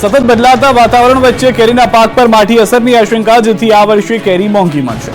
સતત બદલાતા વાતાવરણ વચ્ચે કેરીના પાક પર માઠી અસરની આશંકા, જેથી આ વર્ષે કેરી મોંઘી મળશે.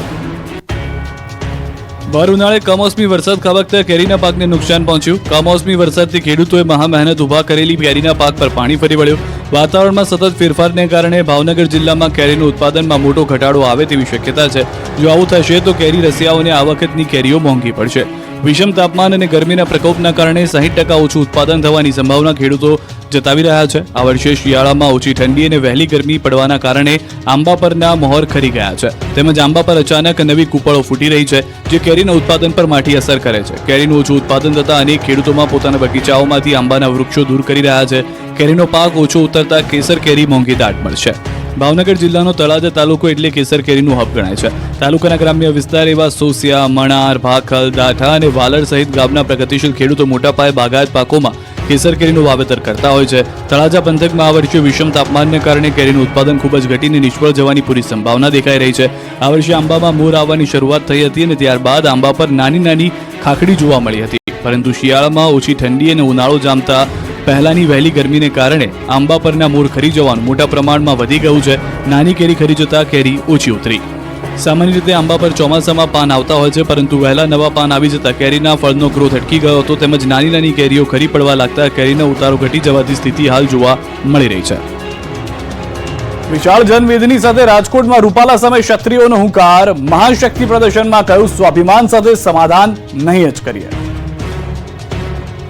ભર ઉનાળે કમોસમી વરસાદ ખાબકતા કેરીના પાકને નુકસાન પહોંચ્યું. કમોસમી વરસાદથી ખેડૂતોએ મહા મહેનત ઊભા કરેલી કેરીના પાક પર પાણી ફરી વળ્યું. વાતાવરણમાં સતત ફેરફારને કારણે ભાવનગર જિલ્લામાં કેરીનું ઉત્પાદનમાં મોટો ઘટાડો આવે તેવી શક્યતા છે. જો આવું થશે, તો કેરી રસિયાઓને આ વખતની કેરીઓ મોંઘી પડશે. વિષમ તાપમાન અને ગરમીના પ્રકોપના કારણે સાહીઠ ટકા ઓછું ઉત્પાદન થવાની સંભાવના ખેડૂતો જતાવી રહ્યા છે. આ વર્ષે શિયાળામાં ઓછી ઠંડી અને વહેલી ગરમી પડવાના કારણે આંબા પરના મોહર ખરી ગયા છે. તેમજ આંબા પર અચાનક નવી કૂપળો ફૂટી રહી છે, જે કેરીના ઉત્પાદન પર માઠી અસર કરે છે. કેરીનું ઓછું ઉત્પાદન થતા અનેક ખેડૂતોમાં પોતાના બગીચાઓમાંથી આંબાના વૃક્ષો દૂર કરી રહ્યા છે. કેરીનો પાક ઓછો ઉતરતા કેસર કેરી મોંઘી દાટ મળશે. ભાવનગર જિલ્લાનો તળાજા તાલુકો એટલે કેસર કેરીનું હબ ગણાય છે. તાલુકાના ગ્રામ્ય વિસ્તાર એવા સોસિયા, મણાર, ભાખલ દાઠા અને વાલર સહિત ગામના પ્રગતિશીલ ખેડૂતો મોટા પાયે બાગાયત પાકોમાં કેસર કેરીનું વાવેતર કરતા હોય છે. તળાજા પંથકમાં આ વર્ષે વિષમ તાપમાનને કારણે કેરીનું ઉત્પાદન ખૂબ જ ઘટીને નિષ્ફળ જવાની પૂરી સંભાવના દેખાઈ રહી છે. આ વર્ષે આંબામાં મૂર આવવાની શરૂઆત થઈ હતી અને ત્યારબાદ આંબા પર નાની નાની ખાખડી જોવા મળી હતી. પરંતુ શિયાળામાં ઓછી ઠંડી અને ઉનાળો જામતા પહેલાની વહેલી ગરમીને કારણે આંબા પરના મૂળ ખરી જવાનું મોટા પ્રમાણમાં વધી ગયું છે. નાની કેરી ખરી જતા કેરી ઓછી ઉતરી. સામાન્ય રીતે આંબા પર ચોમાસામાં પાન આવતા હોય છે, પરંતુ વહેલા નવા પાન આવી જતા કેરીના ફળનો ગ્રોથ અટકી ગયો હતો, તેમજ નાની નાની કેરીઓ ખરી પડવા લાગતા કેરીનો ઉતારો ઘટી જવાથી સ્થિતિ હાલ જોવા મળી રહી છે. વિશાળ જનવેદની સાથે રાજકોટમાં રૂપાલા સામે ક્ષત્રિયોનો હુંકાર. મહાશક્તિ પ્રદર્શનમાં કહ્યું, સ્વાભિમાન સાથે સમાધાન નહીં જ કરીએ.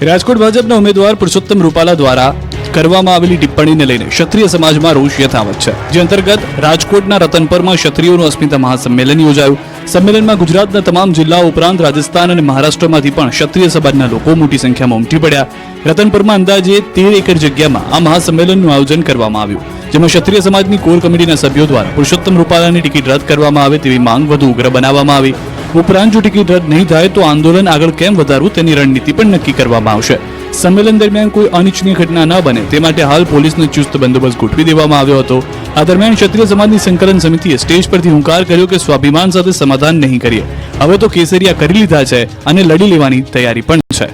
રાજકોટ ભાજપના ઉમેદવાર પુરુષોત્તમ રૂપાલા દ્વારા કરવામાં આવેલી ટિપ્પણીને લઈને ક્ષત્રિય સમાજમાં રોષ યથાવત છે. જે અંતર્ગત રાજકોટના રતનપરમાં ક્ષત્રિયોનું અસ્મિતા મહાસંમેલન યોજાયું. સંમેલનમાં ગુજરાતના તમામ જિલ્લાઓ ઉપરાંત રાજસ્થાન અને મહારાષ્ટ્રમાંથી પણ ક્ષત્રિય સમાજના લોકો મોટી સંખ્યામાં ઉમટી પડ્યા. રતનપરમાં અંદાજે તેર એકર જગ્યામાં આ મહાસંમેલનનું આયોજન કરવામાં આવ્યું. જેમાં ક્ષત્રિય સમાજની કોર કમિટીના સભ્યો દ્વારા પુરુષોત્તમ રૂપાલાની ટિકિટ રદ કરવામાં આવે તેવી માંગ વધુ ઉગ્ર બનાવવામાં આવી. ઉપરાંત જો ટિકિટ રદ નહીં થાય તો આંદોલન આગળ કેમ વધારવું તેની રણનીતિ પણ નક્કી કરવામાં આવશે. સંમેલન દરમિયાન કોઈ અનિચ્છનીય ઘટના ન બને તે માટે હાલ પોલીસનો ચુસ્ત બંદોબસ્ત ગોઠવી દેવામાં આવ્યો હતો. આ દરમિયાન ક્ષત્રિય સમાજની સંકલન સમિતિએ સ્ટેજ પરથી હુંકાર કર્યો કે સ્વાભિમાન સાથે સમાધાન નહીં કરીએ. હવે તો કેસરિયા કરી લીધા છે અને લડી લેવાની તૈયારી પણ છે.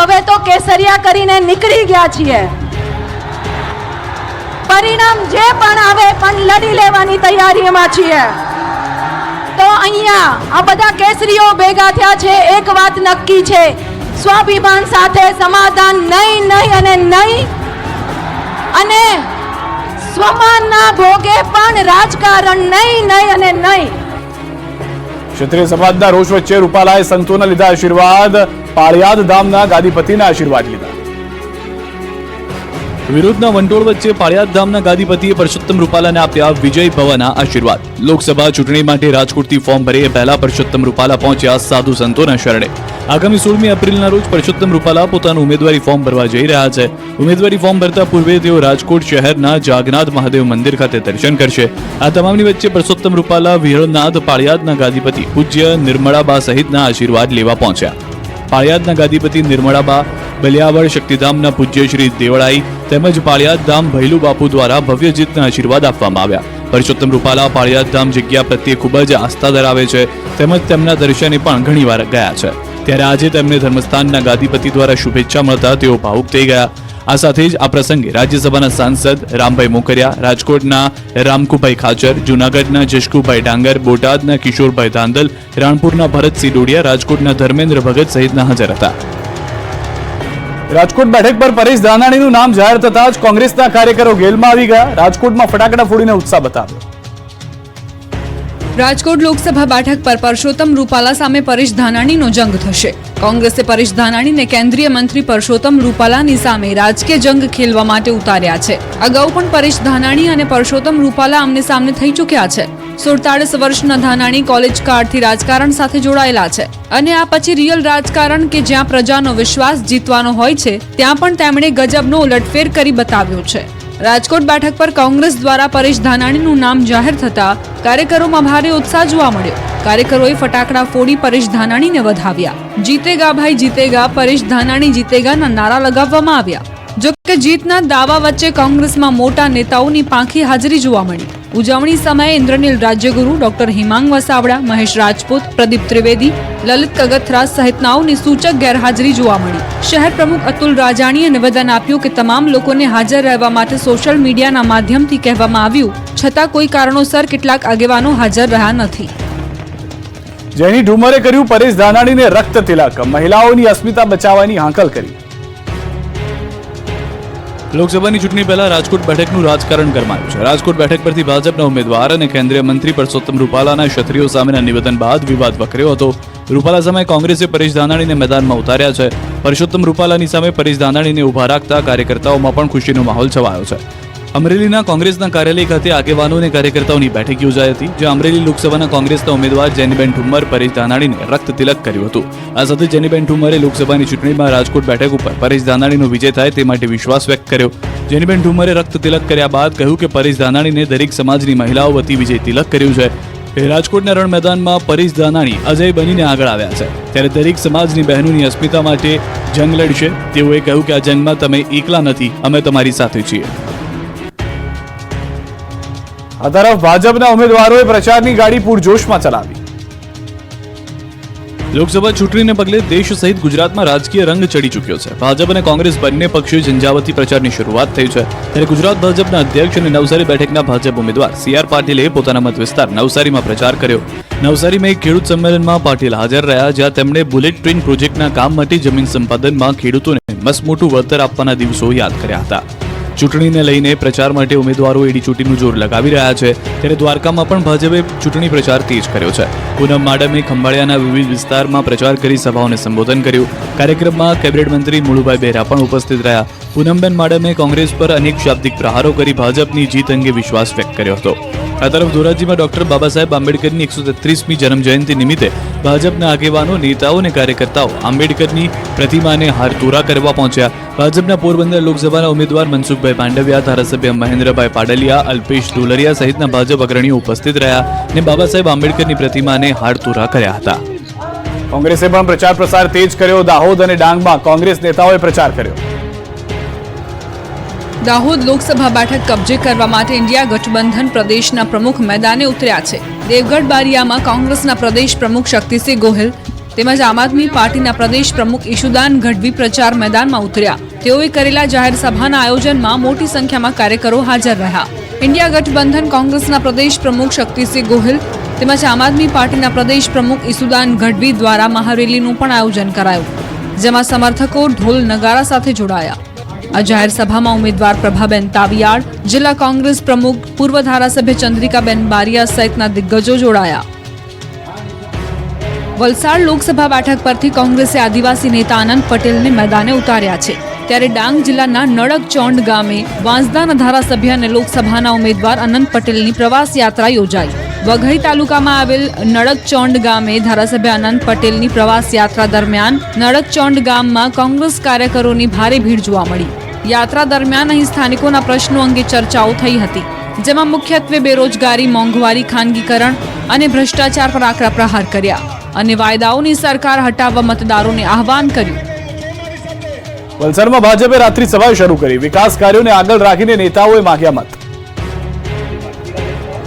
હવે તો કેસરિયા કરીને નીકળી ગયા છીએ. પરિણામ જે પણ આવે પણ લડી લેવાની તૈયારીમાં છીએ. અહીંયા આ બધા કેસરીઓ ભેગા થયા છે. એક વાત નક્કી છે. સ્વાભિમાન સાથે સમાધાન નહીં નહીં અને નહીં. અને સ્વમાનના ભોગે પણ રાજકારણ નહીં નહીં અને નહીં. ક્ષત્રિય સમાજના રોષ વચ્ચે રૂપાલાએ સંતોના લીધા આશીર્વાદ. પાળિયાદ ધામના ગાદીપતિના આશીર્વાદ લીધા. વિરોધના વંટોળ વચ્ચે પાળિયાદ ધામના ગાદીપતિએ પરસોત્તમ રૂપાલાને આપ્યા વિજય ભવના આશીર્વાદ. લોકસભા ચૂંટણી માટે રાજકોટથી ફોર્મ ભરી પહેલા પરસોત્તમ રૂપાલા પહોંચ્યા સાધુ સંતોના શરણે. આગામી સોળમી એપ્રિલના રોજ પરસોત્તમ રૂપાલા પોતાનું ઉમેદવારી ફોર્મ ભરવા જઈ રહ્યા છે. ઉમેદવારી ફોર્મ ભરતા પૂર્વે તેઓ રાજકોટ શહેરના જાગનાથ મહાદેવ મંદિર ખાતે દર્શન કરશે. આ તમામની વચ્ચે પરસોત્તમ રૂપાલા વિહળનાથ પાળિયાદના ગાદીપતિ પૂજ્ય નિર્મળાબા સહિતના આશીર્વાદ લેવા પહોંચ્યા. પાળિયાદના ગાદીપતિ નિર્મળાબા બલિયાવળ શક્તિધામના પૂજ્ય શ્રી દેવળાઈ તેમજ પાળિયાદ ધામ ભૈલુ બાપુ દ્વારા ભવ્યજીતના આશીર્વાદ આપવામાં આવ્યા. પરસોત્તમ રૂપાલા પાળિયાદ ધામ જગ્યા પ્રત્યે ખૂબ જ આસ્થા ધરાવે છે તેમજ તેમના દર્શને પણ ઘણીવાર ગયા છે. ત્યારે આજે તેમને ધર્મસ્થાનના ગાદીપતિ દ્વારા શુભેચ્છા મળતા તેઓ ભાવુક થઈ ગયા. આ સાથે જ આ પ્રસંગે રાજ્યસભાના સાંસદ રામભાઈ મોકરિયા, રાજકોટના રામકુભાઈ ખાચર, જૂનાગઢના જશકુભાઈ ડાંગર, બોટાદના કિશોરભાઈ ધાંધલ, રાણપુરના ભરતસિંહ ડોડિયા, રાજકોટના ધર્મેન્દ્ર ભગત સહિતના હાજર હતા. રાજકોટ બેઠક પર પરેશ ધાનાણીનું નામ જાહેર થતા જ કોંગ્રેસના કાર્યકરો ગેલમાં આવી ગયા. રાજકોટમાં ફટાકડા ફોડીને ઉત્સાહ બતાવ્યો. રાજકોટ લોકસભા બેઠક પર પરસોત્તમ રૂપાલા સામે પરેશ ધાનાણીનો જંગ થશે. કોંગ્રેસે પરેશ ધાનાણીને કેન્દ્રીય મંત્રી પરસોત્તમ રૂપાલાની સામે રાજકીય જંગ ખેલવા માટે ઉતાર્યા છે. અગાઉ પણ પરેશ ધાનાણી અને પરસોત્તમ રૂપાલા આમને સામને થઈ ચૂક્યા છે. સુડતાળીસ વર્ષના ધાનાણી કોલેજ કાળથી રાજકારણ સાથે જોડાયેલા છે અને આ પછી રિયલ રાજકારણ કે જ્યાં પ્રજાનો વિશ્વાસ જીતવાનો હોય છે, ત્યાં પણ તેમણે ગજબનો ઉલટફેર કરી બતાવ્યો છે. રાજકોટ બેઠક પર કોંગ્રેસ દ્વારા પરેશ ધાનાણીનું નામ જાહેર થતા કાર્યકરોમાં ભારે ઉત્સાહ જોવા મળ્યો. કાર્યકરોએ ફટાકડા ફોડી પરેશ ધાનાણીને વધાવ્યા. જીતેગા ભાઈ જીતેગા, પરેશ ધાનાણી જીતેગાના નારા લગાવવામાં આવ્યા. જો કે જીતના દાવા વચ્ચે કોંગ્રેસમાં મોટા નેતાઓની પાંખી હાજરી જોવા મળી. ઉજવણી સમયે ઇન્દ્રનીલ રાજ્યગુરુ, ડોક્ટર હિમાંગ વસાવડા, મહેશ રાજપૂત, પ્રદીપ ત્રિવેદી, લલિત કગથરા સહિતનાઓની સૂચક ગેરહાજરી જોવા મળી. શહેર પ્રમુખ અતુલ રાજાણીએ નિવેદન આપ્યું કે તમામ લોકોને હાજર રહેવા માટે સોશિયલ મીડિયાના માધ્યમથી કહેવામાં આવ્યું, છતાં કોઈ કારણોસર કેટલાક આગેવાનો હાજર રહ્યા નથી. જેની ઢુમરે કર્યું પરેશ ધાનાણીને રક્ત તિલક. મહિલાઓની અસ્મિતા બચાવવાની હાંકલ કરી. લોકસભાની ચૂંટણી પહેલા રાજકોટ બેઠકનું રાજકારણ ગરમાયું છે. રાજકોટ બેઠક પરથી ભાજપના ઉમેદવાર અને કેન્દ્રીય મંત્રી પરસોત્તમ રૂપાલાના ક્ષત્રિયો સામેના નિવેદન બાદ વિવાદ વકર્યો હતો. રૂપાલા સામે કોંગ્રેસે પરેશ ધાનાણીને મેદાનમાં ઉતાર્યા છે. પરસોત્તમ રૂપાલાની સામે પરેશ ધાનાણીને ઊભા રાખતા કાર્યકર્તાઓમાં પણ ખુશીનો માહોલ છવાયો છે. અમરેલીના કોંગ્રેસના કાર્યાલય ખાતે આગેવાનો કાર્યકર્તાઓની બેઠક યોજાઈ હતી, જ્યાં અમરેલી લોકસભાના કોંગ્રેસના ઉમેદવાર જેનીબેન ઠુમ્મર પરેશ ધાનાણીને રક્ત તિલક કર્યું હતું. આ સાથે જેનીબેન ઠુમ્મરે લોકસભાની ચૂંટણીમાં રાજકોટ બેઠક ઉપર પરેશ ધાનાણીનો વિજય થાય તે માટે વિશ્વાસ વ્યક્ત કર્યો. જેનીબેન ઠુમ્મરે રક્ત તિલક કર્યા બાદ કહ્યું કે પરેશ ધાનાણીને દરેક સમાજની મહિલાઓ વતી વિજય તિલક કર્યું છે. રાજકોટના રણ મેદાનમાં પરેશ ધાનાણી અજય બનીને આગળ આવ્યા છે. ત્યારે દરેક સમાજની બહેનોની અસ્મિતા માટે જંગ લડશે. તેઓએ કહ્યું કે આ જંગમાં તમે એકલા નથી, અમે તમારી સાથે છીએ. આ તરફ ભાજપના ઉમેદવારોએ પ્રચારની ગાડી પૂરજોશમાં ચલાવી. લોકસભા ચૂંટણીને પગલે દેશ સહિત ગુજરાતમાં રાજકીય રંગ ચડી ચૂક્યો છે. ભાજપ અને કોંગ્રેસ બંને પક્ષોએ ઝંઝાવતી પ્રચારની શરૂઆત થઈ છે. ત્યારે ગુજરાત ભાજપના અધ્યક્ષ અને નવસારી બેઠકના ભાજપ ઉમેદવાર સી આર પાટીલે પોતાના મત વિસ્તાર નવસારીમાં પ્રચાર કર્યો. નવસારીમાં એક ખેડૂત સંમેલનમાં પાટીલ હાજર રહ્યા, જ્યાં તેમણે બુલેટ ટ્રેન પ્રોજેક્ટના કામ માટે જમીન સંપાદનમાં ખેડૂતોને મસમોટું વળતર આપવાના દિવસો યાદ કર્યા હતા. ચૂંટણીને લઈને પ્રચાર માટે ઉમેદવારો એડી ચૂંટીનું જોર લગાવી રહ્યા છે. ત્યારે દ્વારકામાં પણ ભાજપે ચૂંટણી પ્રચાર તેજ કર્યો છે. પૂનમ માડમે ખંભાળિયાના વિવિધ વિસ્તારમાં પ્રચાર કરી સભાઓને સંબોધન કર્યું. કાર્યક્રમમાં કેબિનેટ મંત્રી મુળુભાઈ બેરા પણ ઉપસ્થિત રહ્યા. પૂનમબેન માડમે કોંગ્રેસ પર અનેક શાબ્દિક પ્રહારો કરી ભાજપની જીત અંગે વિશ્વાસ વ્યક્ત કર્યો હતો. આ તરફ ધોરાજીમાં ડોક્ટર બાબા સાહેબ આંબેડકરની એકસો તેત્રીસમી જન્મ જયંતિ નિમિત્તે ભાજપના આગેવાનો, નેતાઓ અને કાર્યકર્તાઓ આંબેડકરની પ્રતિમાને હારતોરા કરવા પહોંચ્યા. ભાજપના પોરબંદર લોકસભાના ઉમેદવાર મનસુખભાઈ માંડવિયા ધારાસભ્ય મહેન્દ્રભાઈ પાડલિયા, અલ્પેશ ડોલરિયા સહિતના ભાજપ અગ્રણીઓ ઉપસ્થિત રહ્યા અને બાબા સાહેબ આંબેડકરની પ્રતિમાને હારતોરા કર્યા હતા. કોંગ્રેસે પણ પ્રચાર પ્રસાર તેજ કર્યો. દાહોદ અને ડાંગમાં કોંગ્રેસ નેતાઓએ પ્રચાર કર્યો. દાહોદ લોકસભા બેઠક કબજે કરવા માટે ઇન્ડિયા ગઠબંધન પ્રદેશના પ્રમુખ મેદાને ઉતર્યા છે. દેવગઢ બારિયામાં કોંગ્રેસના પ્રદેશ પ્રમુખ શક્તિસિંહ ગોહિલ તેમજ આમ આદમી પાર્ટીના પ્રદેશ પ્રમુખ ઈશુદાન ગઢવી પ્રચાર મેદાનમાં ઉતર્યા. તેઓએ કરેલા જાહેર સભાના આયોજનમાં મોટી સંખ્યામાં કાર્યકરો હાજર રહ્યા. ઇન્ડિયા ગઠબંધન કોંગ્રેસના પ્રદેશ પ્રમુખ શક્તિસિંહ ગોહિલ તેમજ આમ આદમી પાર્ટીના પ્રદેશ પ્રમુખ ઈસુદાન ગઢવી દ્વારા મહારેલીનું પણ આયોજન કરાયું, જેમાં સમર્થકો ઢોલ નગારા સાથે જોડાયા. આ જાહેર સભામાં ઉમેદવાર પ્રભાબેન તાવિયાળ જિલ્લા કોંગ્રેસ પ્રમુખ પૂર્વ ધારાસભ્ય ચંદ્રિકાબેન બારિયા સહિતના દિગ્ગજો જોડાયા. વલસાડ લોકસભા બેઠક પરથી કોંગ્રેસે આદિવાસી નેતા આનંદ પટેલને મેદાને ઉતાર્યા છે. ત્યારે ડાંગ જિલ્લાના નડકચોંડ ગામે વાંસદાના ધારાસભ્ય અને લોકસભાના ઉમેદવાર અનંત પટેલની પ્રવાસ યાત્રા યોજાઈ. વઘઈ તાલુકામાં આવેલ નડકચોંડ ગામે ધારાસભ્ય અનંત પટેલની પ્રવાસ યાત્રા દરમિયાન નડકચોંડ ગામમાં કોંગ્રેસ કાર્યકરોની ભારે ભીડ જોવા મળી. યાત્રા દરમિયાન અહીં સ્થાનિકોના પ્રશ્નો અંગે ચર્ચાઓ થઈ હતી, જેમાં મુખ્યત્વે બેરોજગારી, મોંઘવારી, ખાનગીકરણ અને ભ્રષ્ટાચાર પર આકરા પ્રહાર કર્યા અને વાયદાઓની સરકાર હટાવવા મતદારોને આહવાન કર્યું. વલસાડમાં ભાજપે રાત્રિ સભા શરૂ કરી વિકાસ કાર્યોને આગળ રાખીને નેતાઓએ માગ્યા મત.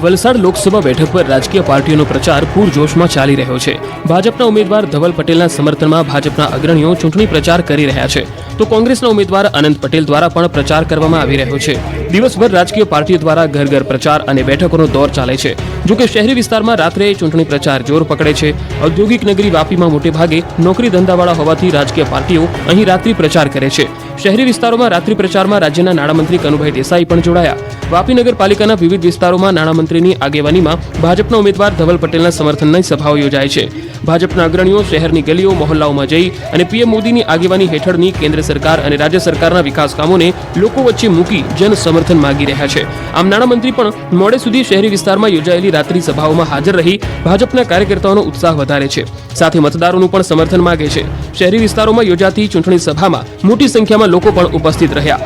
વલસાડ લોકસભા બેઠક પર રાજકીય પાર્ટીઓનો પ્રચાર પૂરજોશમાં ચાલી રહ્યો છે. ભાજપના ઉમેદવાર ધવલ પટેલના સમર્થનમાં ભાજપના અગ્રણીઓ ચૂંટણી પ્રચાર કરી રહ્યા છે. તો કોંગ્રેસના ઉમેદવાર અનંત પટેલ દ્વારા પણ પ્રચાર કરવામાં આવી રહ્યો છે. દિવસભર રાજકીય પાર્ટીઓ દ્વારા ઘર ઘર પ્રચાર અને બેઠકોનો દોર ચાલે છે. જો શહેરી વિસ્તારમાં રાત્રે ચૂંટણી પ્રચાર જોર પકડે છે. ઔદ્યોગિક નગરી વાપીમાં મોટે ભાગે નોકરી ધંધાવાળા હોવાથી રાજકીય પાર્ટીઓ અહીં રાત્રિ પ્રચાર કરે છે. શહેરી વિસ્તારોમાં રાત્રિ પ્રચારમાં રાજ્યના નાણામંત્રી કનુભાઈ દેસાઈ પણ જોડાયા. વાપી નગરપાલિકાના વિવિધ વિસ્તારોમાં નાણામંત્રીની આગેવાનીમાં ભાજપના ઉમેદવાર ધવલ પટેલના સમર્થનની સભાઓ યોજાય છે. ભાજપના અગ્રણીઓ શહેરની ગલીઓ, મહોલ્લાઓમાં જઈ અને પીએમ મોદીની આગેવાની હેઠળની કેન્દ્ર સરકાર અને રાજ્ય સરકારના વિકાસ કામોને લોકો વચ્ચે મૂકી જન સમર્થન માંગી રહ્યા છે. આમ નાણામંત્રી પણ મોડે સુધી શહેરી વિસ્તારમાં યોજાયેલી રાત્રિ સભાઓમાં હાજર રહી ભાજપના કાર્યકર્તાઓનો ઉત્સાહ વધારે છે. સાથે મતદારોનું પણ સમર્થન માંગે છે. શહેરી વિસ્તારોમાં યોજાતી ચૂંટણી સભામાં મોટી સંખ્યામાં લોકો પણ ઉપસ્થિત રહ્યા.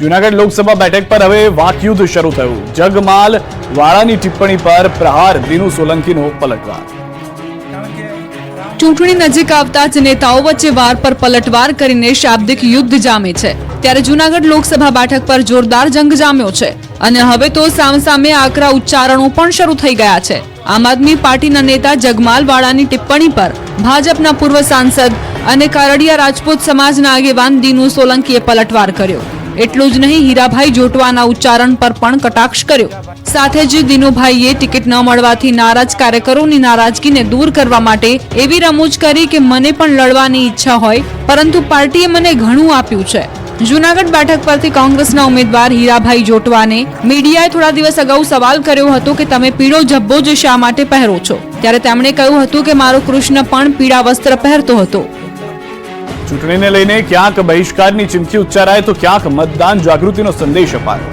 જુનાગઢ લોકસભા બેઠક પર હવે વાકયુદ્ધ શરૂ થયું. જગમાલ વાળાની ટિપ્પણી પર પ્રહાર દિનુ સોલંકીનો પલટવાર. ચૂંટણી નજીક આવતા જ નેતાઓ વચ્ચે વાર પર પલટવાર કરીને શાબ્દિક યુદ્ધ જામે છે. ત્યારે જૂનાગઢ લોકસભા બેઠક પર જોરદાર જંગ જામ્યો છે અને હવે તો સામસામે આકરા ઉચ્ચારણો પણ શરૂ થઈ ગયા છે. આમ આદમી પાર્ટીના નેતા જગમાલ વાળાની ટિપ્પણી પર ભાજપના પૂર્વ સાંસદ અને કારડિયા રાજપૂત સમાજના આગેવાન દિનુ સોલંકીએ પલટવાર કર્યો. એટલું જ નહીં, હીરાભાઈ જોટવાના ઉચ્ચારણ પર પણ કટાક્ષ કર્યો. સાથે જ દિનુભાઈએ ટિકિટ ન મળવાથી નારાજ કાર્યકરોની નારાજગીને દૂર કરવા માટે એવી રમૂજ કરી કે મને પણ લડવાની ઈચ્છા હોય, પરંતુ પાર્ટીએ મને ઘણું આપ્યું છે. જૂનાગઢ બેઠક પરથી કોંગ્રેસના ઉમેદવાર હીરાભાઈ જોટવાને મીડિયાએ થોડા દિવસ અગાઉ સવાલ કર્યો હતો કે તમે પીળો જબ્બો જ શા માટે પહેરો છો? ત્યારે તેમણે કહ્યું હતું કે મારો કૃષ્ણ પણ પીળા વસ્ત્ર પહેરતો હતો. ચૂંટણીને લઈને ક્યાંક બહિષ્કારની ચીમકી ઉચ્ચારાય તો ક્યાંક મતદાન જાગૃતિનો સંદેશ અપાયો.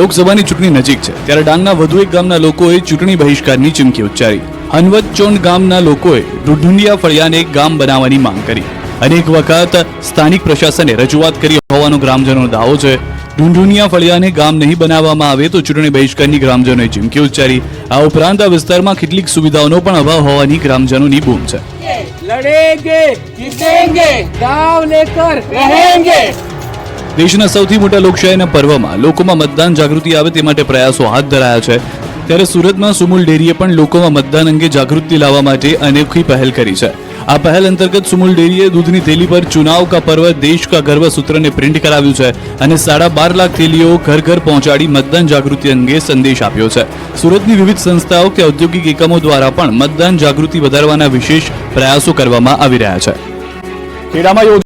લોકસભાની ચૂંટણી નજીક છે ત્યારે ડાંગના વધુ એક ગામના લોકોએ ચૂંટણી બહિષ્કારની ચીમકી ઉચ્ચારી. હનવતચોંડ ગામના લોકોએ ઢુંઢુંડિયા ફળિયાને ગામ બનાવવાની માંગ કરી. અનેક વખત સ્થાનિક પ્રશાસને રજૂઆત કરી હોવાનો ગ્રામજનોનો દાવો છે. ઢુંઢુનિયા ફળિયાને ગામ નહીં બનાવવામાં આવે તો ચૂંટણી બહિષ્કારની ગ્રામજનોએ ચીમકી ઉચ્ચારી. આ ઉપરાંત આ વિસ્તારમાં કેટલીક સુવિધાઓનો પણ અભાવ હોવાની ગ્રામજનોની બૂમ છે. દેશના સૌથી મોટા લોકશાહીના પર્વમાં લોકોમાં મતદાન જાગૃતિ આવે તે માટે પ્રયાસો હાથ ધરાયા છે. ત્યારે સુરતમાં સુમુલ ડેરીએ પણ લોકોમાં મતદાન અંગે જાગૃતિ લાવવા માટે અનેખી પહેલ કરી છે. આ પહેલ અંતર્ગત સુમુલ ડેરીએ દૂધની થેલી પર ચુનાવ કા પર્વ, દેશ કા ગર્વ સૂત્રને પ્રિન્ટ કરાવ્યું છે અને સાડા બાર લાખ થેલીઓ ઘર ઘર પહોંચાડી મતદાન જાગૃતિ અંગે સંદેશ આપ્યો છે. સુરતની વિવિધ સંસ્થાઓ કે ઔદ્યોગિક એકમો દ્વારા પણ મતદાન જાગૃતિ વધારવાના વિશેષ પ્રયાસો કરવામાં આવી રહ્યા છે. ખેડામાં